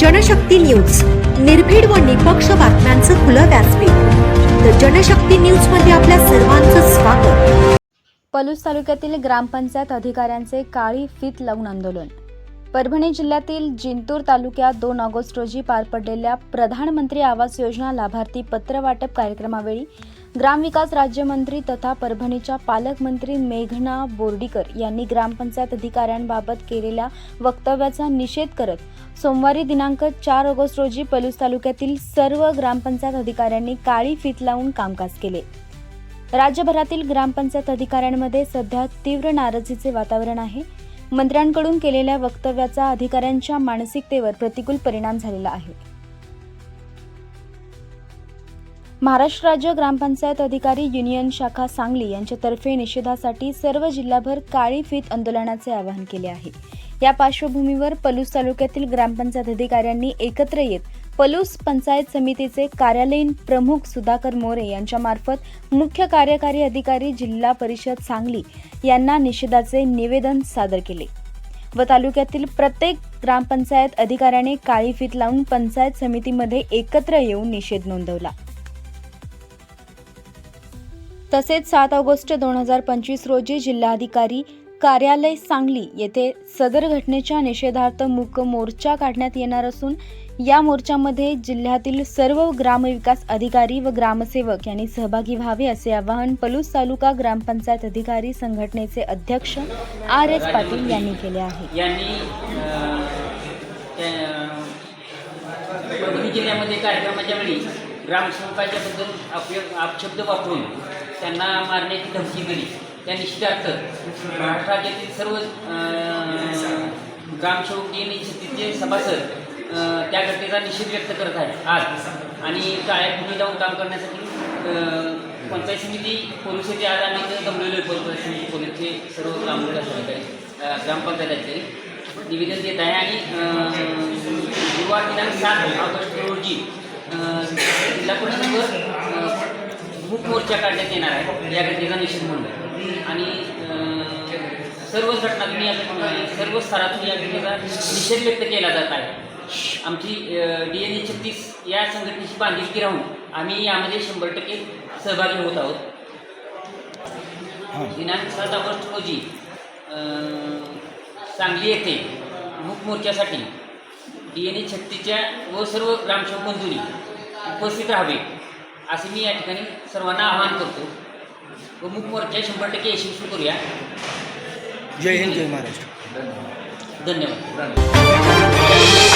Janshakti news. निर्भीड व निपक्ष बातम्यांचं खुलं व्यासपीठ. तर जनशक्ती न्यूजमध्ये आपल्या सर्वांचं स्वागत. पलूस तालुक्यातील ग्रामपंचायत अधिकाऱ्यांचे काळी फीत लावून आंदोलन. परभणी जिल्ह्यातील जिंतूर तालुक्यात दोन ऑगस्ट रोजी पार पडलेल्या प्रधानमंत्री आवास योजना लाभार्थी पत्र वाटप कार्यक्रमावेळी ग्रामविकास राज्यमंत्री तथा परभणीच्या पालकमंत्री मेघना बोर्डीकर यांनी ग्रामपंचायत अधिकाऱ्यांबाबत केलेल्या वक्तव्याचा निषेध करत सोमवारी दिनांक चार ऑगस्ट रोजी पलूस तालुक्यातील सर्व ग्रामपंचायत अधिकाऱ्यांनी काळी फीत लावून कामकाज केले. राज्यभरातील ग्रामपंचायत अधिकाऱ्यांमध्ये सध्या तीव्र नाराजीचे वातावरण आहे. मंत्र्यांकडून केलेल्या वक्तव्याचा अधिकाऱ्यांच्या मानसिकतेवर प्रतिकूल परिणाम झालेला आहे. महाराष्ट्र राज्य ग्रामपंचायत अधिकारी युनियन शाखा सांगली यांच्यातर्फे निषेधासाठी सर्व जिल्हाभर काळी फीत आंदोलनाचे आवाहन केले आहे. या पार्श्वभूमीवर पलूस तालुक्यातील ग्रामपंचायत अधिकाऱ्यांनी एकत्र येत पलूस पंचायत समितीचे कार्यालयीन प्रमुख सुधाकर मोरे यांच्यामार्फत मुख्य कार्यकारी अधिकारी जिल्हा परिषद सांगली यांना निषेधाचे निवेदन सादर केले. व तालुक्यातील प्रत्येक ग्रामपंचायत अधिकाऱ्याने काळी फीत लावून पंचायत समितीमध्ये एकत्र येऊन निषेध नोंदवला. तसेच सात ऑगस्ट दोन हजार पंचवीस रोजी जिल्हाधिकारी कार्यालय सांगली येथे सदर घटनेच्या निषेधार्थ मूक मोर्चा काढण्यात येणार असून या मोर्चामध्ये जिल्ह्यातील सर्व ग्रामविकास अधिकारी व ग्रामसेवक यांनी सहभागी व्हावे असे आवाहन पलूस तालुका ग्रामपंचायत अधिकारी संघटनेचे अध्यक्ष आर एस पाटील यांनी केले आहे यांनी जिल्ह्यामध्ये कार्यक्रमाच्या वेळी ग्रामसेवकाच्या बद्दल आपशब्द वापरून त्यांना मारण्याची धमकी दिली. त्या निश्चितार्थ महाराष्ट्र राज्यातील सर्व अं, ग्रामसेवक तिथले सभासद त्या घटनेचा निषेध व्यक्त करत आहे आज. आणि काळ्या पुढे जाऊन काम करण्यासाठी पंचायत समिती पोलीस येथे आज आम्ही इथं जमलेलो आहे. पंचायत समिती पोलीसचे सर्व ग्रामविकास अधिकारी अं, ग्रामपंचायत अधिकारी. निवेदन देत आहे आणि युवा दिनांक सात ऑगस्ट रोजी जिल्हा परिषदवर मूक मोर्चा काढण्यात येणार आहे. या घटनेचा निषेध म्हणून आणि अं, सर्वच घटनातून या सर्व स्तरातून या घटनेचा निषेध व्यक्त केला जात आहे. आमची डी एन ए छत्तीस या संघटनेची बांधिलकी राहून आम्ही यामध्ये शंभर टक्के सहभागी होत आहोत. दिनांक सात ऑगस्ट रोजी सांगली येथे मूक मोर्चासाठी डी एन ए छत्तीसच्या व सर्व ग्रामसेवक बंधूंनी उपस्थित राहावे. असे मी या ठिकाणी सर्वांना आवाहन करतो. व मूक मोर्चा शंभर टक्के यशस्वी करूया. जय हिंद जय महाराष्ट्र. धन्यवाद.